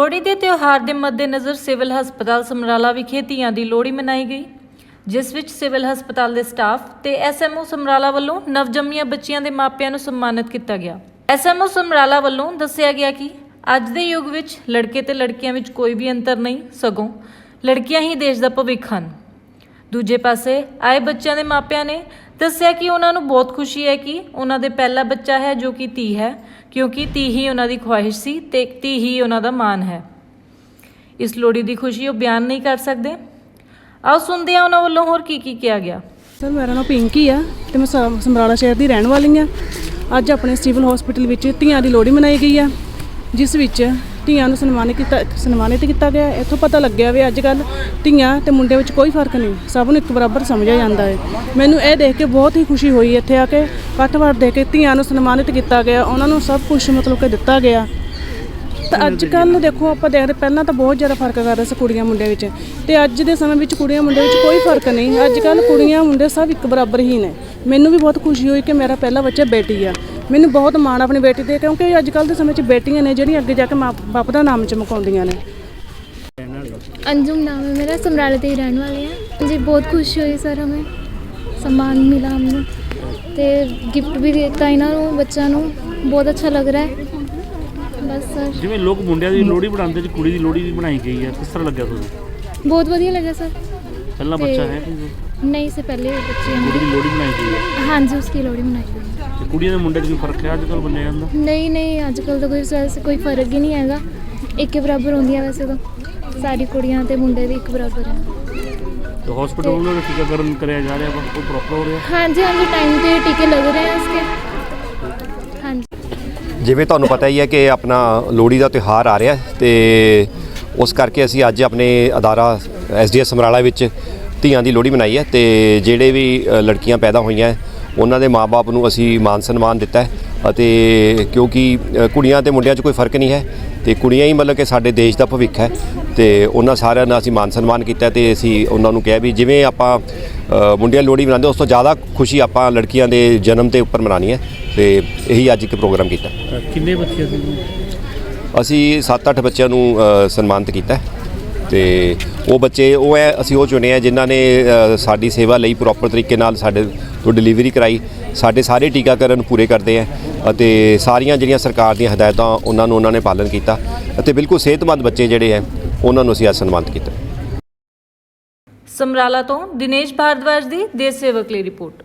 ਲੋਹੜੀ ਦੇ ਤਿਉਹਾਰ ਦੇ ਮੱਦੇਨਜ਼ਰ ਸਿਵਲ ਹਸਪਤਾਲ ਸਮਰਾਲਾ ਵਿਖੇ ਧੀਆਂ ਦੀ ਲੋਹੜੀ ਮਨਾਈ ਗਈ, ਜਿਸ ਵਿੱਚ ਸਿਵਲ ਹਸਪਤਾਲ ਦੇ ਸਟਾਫ ਤੇ ਐਸਐਮਓ ਸਮਰਾਲਾ ਵੱਲੋਂ ਨਵਜੰਮੀਆਂ ਬੱਚੀਆਂ ਦੇ ਮਾਪਿਆਂ ਨੂੰ ਸਨਮਾਨਿਤ ਕੀਤਾ ਗਿਆ। ਐਸਐਮਓ ਸਮਰਾਲਾ ਵੱਲੋਂ ਦੱਸਿਆ ਗਿਆ ਕਿ ਅੱਜ ਦੇ ਯੁੱਗ ਵਿੱਚ ਲੜਕੇ ਤੇ ਲੜਕੀਆਂ ਵਿੱਚ ਕੋਈ ਵੀ ਅੰਤਰ ਨਹੀਂ, ਸਗੋਂ ਲੜਕੀਆਂ ਹੀ ਦੇਸ਼ ਦਾ ਭਵਿੱਖ ਹਨ। ਦੂਜੇ ਪਾਸੇ ਆਏ ਬੱਚਿਆਂ ਦੇ ਮਾਪਿਆਂ ਨੇ ਦੱਸਿਆ ਕਿ ਉਹਨਾਂ ਨੂੰ ਬਹੁਤ ਖੁਸ਼ੀ ਹੈ ਕਿ ਉਹਨਾਂ ਦੇ ਪਹਿਲਾ ਬੱਚਾ ਹੈ ਜੋ ਕਿ ਧੀ ਹੈ, ਕਿਉਂਕਿ ਧੀ ਹੀ ਉਹਨਾਂ ਦੀ ਖੁਆਇਸ਼ ਸੀ ਤੇ ਧੀ ਹੀ ਉਹਨਾਂ ਦਾ ਮਾਣ ਹੈ। ਇਸ ਲੋੜੀ ਦੀ ਖੁਸ਼ੀ ਉਹ ਬਿਆਨ ਨਹੀਂ ਕਰ ਸਕਦੇ। ਆਓ ਸੁਣਦੇ ਹਾਂ ਉਹਨਾਂ ਵੱਲੋਂ ਹੋਰ ਕੀ ਕੀ ਕਿਹਾ ਗਿਆ। ਸਰ, ਮੇਰਾ ਨਾਮ ਪਿੰਕੀ ਆ ਤੇ ਮੈਂ ਸਮਰਾਲਾ ਸ਼ਹਿਰ ਦੀ ਰਹਿਣ ਵਾਲੀ ਆ। ਅੱਜ ਆਪਣੇ ਸਿਵਲ ਹਸਪੀਟਲ ਵਿੱਚ ਧੀਆਂ ਦੀ ਲੋਹੜੀ ਮਨਾਈ ਗਈ ਆ, ਜਿਸ ਵਿੱਚ ਧੀਆਂ ਨੂੰ ਸਨਮਾਨਿਤ ਕੀਤਾ ਸਨਮਾਨਿਤ ਕੀਤਾ ਗਿਆ ਇੱਥੋਂ ਪਤਾ ਲੱਗਿਆ ਵੀ ਅੱਜ ਕੱਲ ਧੀਆਂ ਤੇ ਮੁੰਡੇ ਵਿੱਚ ਕੋਈ ਫ਼ਰਕ ਨਹੀਂ। ਸਭ ਨੂੰ ਇੱਕ ਬਰਾਬਰ ਸਮਝਿਆ ਜਾਂਦਾ ਹੈ। ਮੈਨੂੰ ਇਹ ਦੇਖ ਕੇ ਬਹੁਤ ਹੀ ਖੁਸ਼ੀ ਹੋਈ ਇੱਥੇ ਆ ਕੇ। ਇਕੱਠ-ਵਾਰ ਦੇ ਕੇ ਧੀਆਂ ਨੂੰ ਸਨਮਾਨਿਤ ਕੀਤਾ ਗਿਆ। ਉਹਨਾਂ ਨੂੰ ਸਭ ਕੁਝ ਮਤਲਬ ਕਿ ਦਿੱਤਾ ਗਿਆ। ਤਾਂ ਅੱਜ ਕੱਲ ਦੇਖੋ ਆਪਾਂ ਦੇਖਦੇ ਪਹਿਲਾਂ ਤਾਂ ਬਹੁਤ ਜ਼ਿਆਦਾ ਫ਼ਰਕ ਕਰਦਾ ਸੀ ਕੁੜੀਆਂ ਮੁੰਡਿਆਂ ਵਿੱਚ। ਤੇ ਅੱਜ ਦੇ ਸਮੇਂ ਵਿੱਚ ਕੁੜੀਆਂ ਮੁੰਡਿਆਂ ਵਿੱਚ ਕੋਈ ਫ਼ਰਕ ਨਹੀਂ। ਅੱਜ ਕੱਲ ਕੁੜੀਆਂ ਮੁੰਡੇ ਸਭ ਇੱਕ ਬਰਾਬਰ ਹੀ ਨੇ। ਮੈਨੂੰ ਵੀ ਬਹੁਤ ਖੁਸ਼ੀ ਹੋਈ ਕਿ ਮੇਰਾ ਪਹਿਲਾ ਬੱਚਾ ਬੇਟੀ ਆ। ਮੈਨੂੰ ਬਹੁਤ ਮਾਣ ਆਪਣੀ ਬੇਟੀ ਤੇ ਕਿਉਂਕਿ ਅੱਜ ਕੱਲ ਦੇ ਸਮੇਂ 'ਚ ਬੇਟੀਆਂ ਨੇ ਜਿਹੜੀਆਂ ਅੱਗੇ ਜਾ ਕੇ ਮਾਂ ਬਾਪ ਦਾ ਨਾਮ ਚਮਕਾਉਂਦੀਆਂ ਨੇ। अंजुम नाम है मेरा समराला के ही रहने वाले हैं जी बहुत खुश हुई सर हमें सम्मान मिला हमने तो गिफ्ट भी देता इन्हों बच्चों बहुत अच्छा लग रहा है बस सर ਜਿਵੇਂ ਲੋਕ ਮੁੰਡਿਆਂ ਦੀ ਲੋਹੜੀ ਬਣਾਉਂਦੇ ਚ ਕੁੜੀ ਦੀ ਲੋਹੜੀ ਵੀ ਬਣਾਈ ਗਈ ਹੈ ਕਿਸ ਤਰ੍ਹਾਂ ਲੱਗਿਆ ਤੁਹਾਨੂੰ? ਬਹੁਤ बढ़िया लगा सर ਪਹਿਲਾ ਬੱਚਾ ਹੈ ਕੋਈ? नहीं से पहले बच्चे ਕੁੜੀ ਦੀ ਲੋੜੀ ਬਣਾਈ ਗਈ ਹੈ? हाँ जी उसकी लोहड़ी मनाई गई ਤੇ ਕੁੜੀਆਂ ਦੇ ਮੁੰਡੇ 'ਚ ਕੋਈ ਫ਼ਰਕ ਹੈ ਅੱਜ ਕੱਲ੍ਹ ਬੰਦਿਆਂ ਦਾ? नहीं नहीं अजकल तो कोई वैसे कोई फर्क ही नहीं हैगा एक ही बराबर होंदियां वैसे तो सारी कुड़ियां ते मुंडे भी एक बराबर हैं ਤੇ ਹਸਪੀਟਲ ਵੱਲੋਂ ਜਿਹੜਾ ਟੀਕਾਕਰਨ ਕਰਿਆ ਜਾ ਰਿਹਾ ਵਾ? ਉਹ ਪ੍ਰੋਪਰ ਹੋ ਰਿਹਾ? हाँ जी हाँ जी टाइम पे टीके लग रहे हैं उसके हाँ जी ਜਿਵੇਂ ਤੁਹਾਨੂੰ ਪਤਾ ਹੀ ਹੈ ਕਿ ਆਪਣਾ ਲੋਹੜੀ ਦਾ ਤਿਉਹਾਰ ਆ ਰਿਹਾ ਹੈ ਤੇ ਉਸ ਕਰਕੇ ਅਸੀਂ ਅੱਜ ਆਪਣੇ ਅਦਾਰਾ ਐਸਡੀਐਸ ਸਮਰਾਲਾ ਵਿੱਚ ਧੀਆਂ ਦੀ ਲੋਹੜੀ ਮਨਾਈ ਹੈ ਤੇ ਜਿਹੜੇ ਵੀ ਲੜਕੀਆਂ ਪੈਦਾ ਹੋਈਆਂ ਉਹਨਾਂ ਦੇ ਮਾਪੇ ਨੂੰ ਅਸੀਂ ਮਾਨ ਸਨਮਾਨ ਦਿੱਤਾ ਹੈ ਅਤੇ ਕਿਉਂਕਿ ਕੁੜੀਆਂ ਤੇ ਮੁੰਡਿਆਂ 'ਚ ਕੋਈ ਫ਼ਰਕ ਨਹੀਂ ਹੈ ਤੇ ਕੁੜੀਆਂ ਹੀ ਮਤਲਬ ਕਿ ਸਾਡੇ ਦੇਸ਼ ਦਾ ਭਵਿੱਖ ਹੈ ਤੇ ਉਹਨਾਂ ਸਾਰਿਆਂ ਦਾ ਅਸੀਂ ਮਾਨ ਸਨਮਾਨ ਕੀਤਾ ਤੇ ਅਸੀਂ ਉਹਨਾਂ ਨੂੰ ਕਿਹਾ ਵੀ ਜਿਵੇਂ ਆਪਾਂ ਅ, ਮੁੰਡਿਆਂ ਲੋਹੜੀ ਮਨਾਉਂਦੇ ਉਸ ਤੋਂ ਜ਼ਿਆਦਾ ਖੁਸ਼ੀ ਆਪਾਂ ਲੜਕੀਆਂ ਦੇ ਜਨਮ ਤੇ ਉੱਪਰ ਮਨਾਉਣੀ ਹੈ ਤੇ ਇਹੀ ਅੱਜ ਇੱਕ ਪ੍ਰੋਗਰਾਮ ਕੀਤਾ। ਕਿੰਨੇ ਬੱਚੇ ਸੀ ਅਸੀਂ 7-8 ਬੱਚਿਆਂ ਨੂੰ ਸਨਮਾਨਿਤ ਕੀਤਾ ਹੈ ਤੇ ਉਹ ਬੱਚੇ, ਉਹ ਹੈ ਅਸੀਂ ਉਹ ਚੁਣੇ ਆ ਜਿਨ੍ਹਾਂ ਨੇ ਸਾਡੀ ਸੇਵਾ ਲਈ ਪ੍ਰੋਪਰ ਤਰੀਕੇ ਨਾਲ ਸਾਡੇ ਤੋਂ ਡਿਲੀਵਰੀ ਕਰਾਈ। ਸਾਡੇ ਸਾਰੇ ਟੀਕਾਕਰਨ ਪੂਰੇ ਕਰਦੇ ਆ ਅਤੇ ਸਾਰੀਆਂ ਜਿਹੜੀਆਂ ਸਰਕਾਰ ਦੀਆਂ ਹਦਾਇਤਾਂ, ਉਹਨਾਂ ਨੂੰ ਉਹਨਾਂ ਨੇ ਪਾਲਣ ਕੀਤਾ ਅਤੇ ਬਿਲਕੁਲ ਸਿਹਤਮੰਦ ਬੱਚੇ ਜਿਹੜੇ ਹੈ ਉਹਨਾਂ ਨੂੰ ਅਸੀਂ ਅੱਜ ਸਨਮਾਨਿਤ ਕੀਤਾ। ਸਮਰਾਲਾ ਤੋਂ ਦਿਨੇਸ਼ ਭਾਰਦਵਾਜ ਦੀ ਦੇਸ਼ ਸੇਵਕ ਲਈ ਰਿਪੋਰਟ।